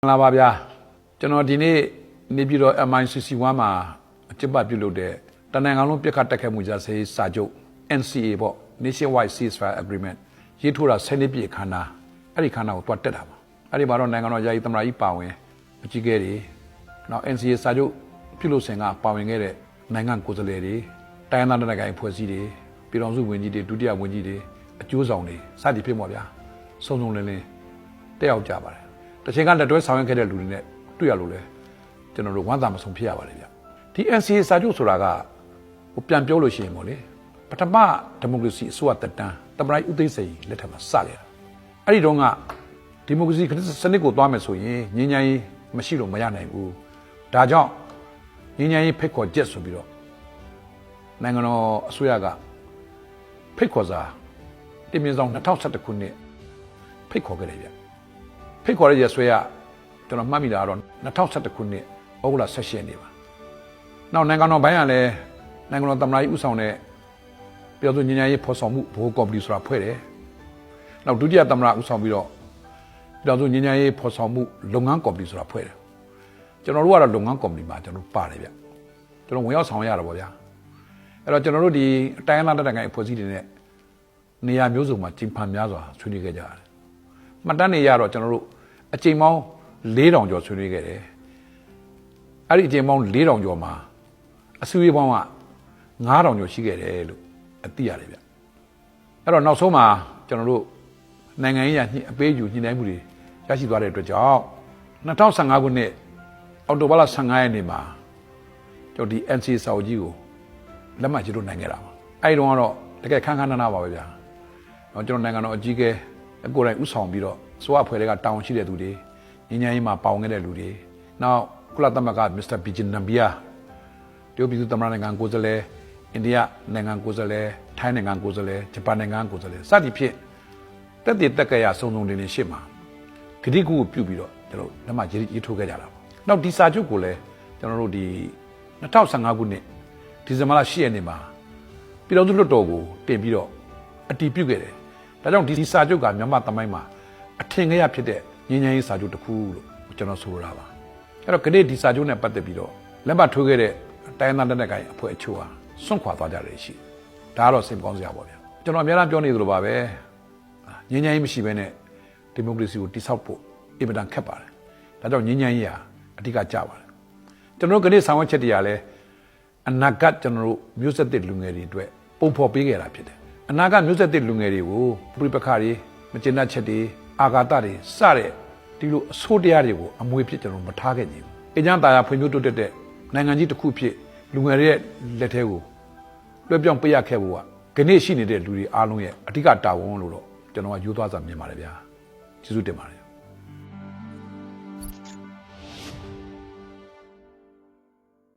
မင်္ဂလာပါဗျာကျွန်တော်ဒီနေ့နေပြည်တော် MICC1 မှာအကျဉ်းပပြုလုပ်တဲ့တနင်္ဂနွေလုံးပြစ်ခတ်တက်ခတ်မှုကြစေးစာချုပ် NCA ပေါ့ Nationwide Ceasefire Agreement ရေးထိုးတာ10နှစ်ပြည့်ခန္ဓာအဲ့ဒီခန္ဓာကိုတွတ်တက်တာပါအဲ့ဒီမှာတော့နိုင်ငံတော်ယာယီသမ္မတကြီးပါဝင်အကြီးအကဲတွေနောက် NCA စာချုပ်ပြုလုပ်စဉ်ကပါဝင်ခဲ့တဲ့နိုင်ငံကိုယ်စားလှယ်တွေတိုင်းဒေသနိုင်ငံအဖွဲ့အစည်းတွေပြည်တော်စုဝန်ကြီးတွေဒုတိယဝန်ကြီးတွေအကျိုးဆောင်တွေစသည်ဖြစ်မှာဗျာစုံစုံလင်းလင်းတက်ရောက်ကြပါတယ် တစ်ချိန်ကလက်တွဲဆောင်ရွက်ခဲ့တဲ့လူတွေနဲ့တွေ့ရလို့လဲကျွန်တော်တို့ဝမ်းသာမဆုံးဖြစ်ရပါတယ်ဗျဒီ NCA စာချုပ်ဆိုတာကဟိုပြန်ပြောလို့ရှိရင်ပေါ့လေပထမဒီမိုကရေစီအစိုးရတက်တန်းတမရိုက်ဥသိမ်းစိန်လက်ထက်မှာစခဲ့တာအဲ့ဒီတော့ကဒီမိုကရေစီစနစ်ကိုသွားမယ်ဆိုရင်ငြင်းငြိုင်းမရှိလို့မရနိုင်ဘူးဒါကြောင့်ငြင်းငြိုင်းဖိတ်ခေါ်ချက်ဆိုပြီးတော့နိုင်ငံတော်အစိုးရကဖိတ်ခေါ်စာတင်မြင့်ဆောင်2011ခုနှစ်ဖိတ်ခေါ်ခဲ့တယ်ဗျ ဖိတ်ခေါ်ရရဆွဲရကျွန်တော်မှတ်မိတာကတော့2011ခုနှစ်ဩဂုတ်လ16ရက်နေ့ပါ။နောက်နိုင်ငံတော်ဘိုင်းကလည်းနိုင်ငံတော်သမ္မတကြီးဦးဆောင်တဲ့ပြည်သူ့ညီညာရေးဖော်ဆောင်မှုဘိုးကော်မတီဆိုတာဖွဲ့တယ်။နောက်ဒုတိယသမ္မတဦးဆောင်ပြီးတော့ပြည်သူ့ညီညာရေးဖော်ဆောင်မှုလုပ်ငန်းကော်မတီဆိုတာဖွဲ့တယ်။ကျွန်တော်တို့ကတော့လုပ်ငန်းကော်မတီမှာကျွန်တော်တို့ပါတယ်ဗျ။ကျွန်တော်ဝင်ရောက်ဆောင်ရတာပေါ့ဗျာ။အဲ့တော့ကျွန်တော်တို့ဒီအတိုင်းအသားတက်တိုင်အဖွဲ့အစည်းတွေနဲ့နေရာမျိုးစုံမှာဂျင်ဖန်များစွာဆွေးနွေးခဲ့ကြတယ်။မှတ်တမ်းတွေရတော့ကျွန်တော်တို့ အချိန်ပေါင်း4000ကျော်ဆွေးနွေးခဲ့တယ်။အဲ့ဒီအချိန်ပေါင်း4000ကျော်မှာအစည်းအဝေးပေါင်းက9000ကျော်ရှိခဲ့တယ်လို့အသိရတယ်ဗျ။အဲ့တော့နောက်ဆုံးမှာကျွန်တော်တို့နိုင်ငံရေးရညှိအပေးယူညှိနှိုင်းမှုတွေရရှိသွားတဲ့အတွက်ကြောင့်2015ခုနှစ်အောက်တိုဘာလ15ရက်နေ့မှာကျွန်တော်ဒီ NCA စာအုပ်ကြီးကိုလက်မှတ်ရေးထိုးနိုင်ခဲ့တာပါ။အဲ့ဒီတော့ကတော့တကယ်ခန်းခန်းနာနာပါပဲဗျာ။တော့ကျွန်တော်နိုင်ငံတော်အကြီးအကဲအ ကိုယ်တိုင်ဥဆောင်ပြီးတော့စိုးရအဖွဲ့တွေကတာဝန်ရှိတဲ့သူတွေညီညာရေးမှာပါဝင်ခဲ့တဲ့လူတွေနောက်ကုလသမဂ္ဂမစ္စတာဘီဂျင်နမ်ဘီယာတရုတ်ပြည်သူ့သမ္မတနိုင်ငံကိုယ်စားလှယ်အိန္ဒိယနိုင်ငံကိုယ်စားလှယ်ထိုင်းနိုင်ငံကိုယ်စားလှယ်ဂျပန်နိုင်ငံကိုယ်စားလှယ်စသည်ဖြင့်တက်တည်တက်ကရစုံစုံတင်နေရှေ့မှာဂတိကူကိုပြုတ်ပြီးတော့ကျွန်တော်လက်မှတ်ရေးထိုးခဲ့ကြတာပါနောက်ဒီစာချုပ်ကိုလည်းကျွန်တော်တို့ဒီ2015ခုနှစ်ဒီဇင်ဘာလ10ရက်နေ့မှာပြည်တော်စုလွတ်တော်ကိုတင်ပြီးတော့အတီးပြုတ်ခဲ့တယ်။ ဒါကြောင့်ဒီစာချုပ်ကမြန်မာသမိုင်းမှာအထင်ကရဖြစ်တဲ့ငြိမ်းချမ်းရေးစာချုပ်တစ်ခုလို့ကျွန်တော်ဆိုလိုတာပါအဲ့တော့ကနေ့ဒီစာချုပ်နဲ့ပတ်သက်ပြီးတော့လက်မှတ်ထိုးခဲ့တဲ့တိုင်းသားလက်နက်ကိုင်အဖွဲ့အချို့ဟာစွန့်ခွာသွားကြတယ်ရှိဒါကတော့စိတ်မကောင်းစရာပါဗျာကျွန်တော်အများအားပြောနေသလိုပါပဲငြိမ်းချမ်းရေးမရှိဘဲနဲ့ဒီမိုကရေစီကိုတိဆောက်ဖို့အင်မတန်ခက်ပါတယ်ဒါကြောင့်ငြိမ်းချမ်းရေးဟာအဓိကကြပါတယ်ကျွန်တော်ကနေ့ဆောင်ရွက်ချက်တရားလဲအနာဂတ်ကျွန်တော်တို့မျိုးဆက်သစ်လူငယ်တွေအတွက်ပုံဖော်ပေးခဲ့တာဖြစ်တယ် အနာဂတ်မျိုးဆက်သစ်လူငယ်တွေကိုပြိပခါတွေမကျေနပ်ချက်တွေအာဃာတတွေစတဲ့ဒီလိုအဆိုးတရားတွေကိုအမွေဖြစ်ကျွန်တော်မထားခဲ့ကြဘူးအကျန်းတာယာဖွံ့ဖြိုးတိုးတက်တဲ့နိုင်ငံကြီးတစ်ခုဖြစ်လူငယ်တွေရဲ့လက်ထဲကိုလွှဲပြောင်းပေးရခဲ့ဖို့ကခဏရှိနေတဲ့လူတွေအားလုံးရဲ့အဓိကတာဝန်လို့တော့ကျွန်တော်ကယူသွားစာမြင်ပါတယ်ဗျာကျေးဇူးတင်ပါတယ်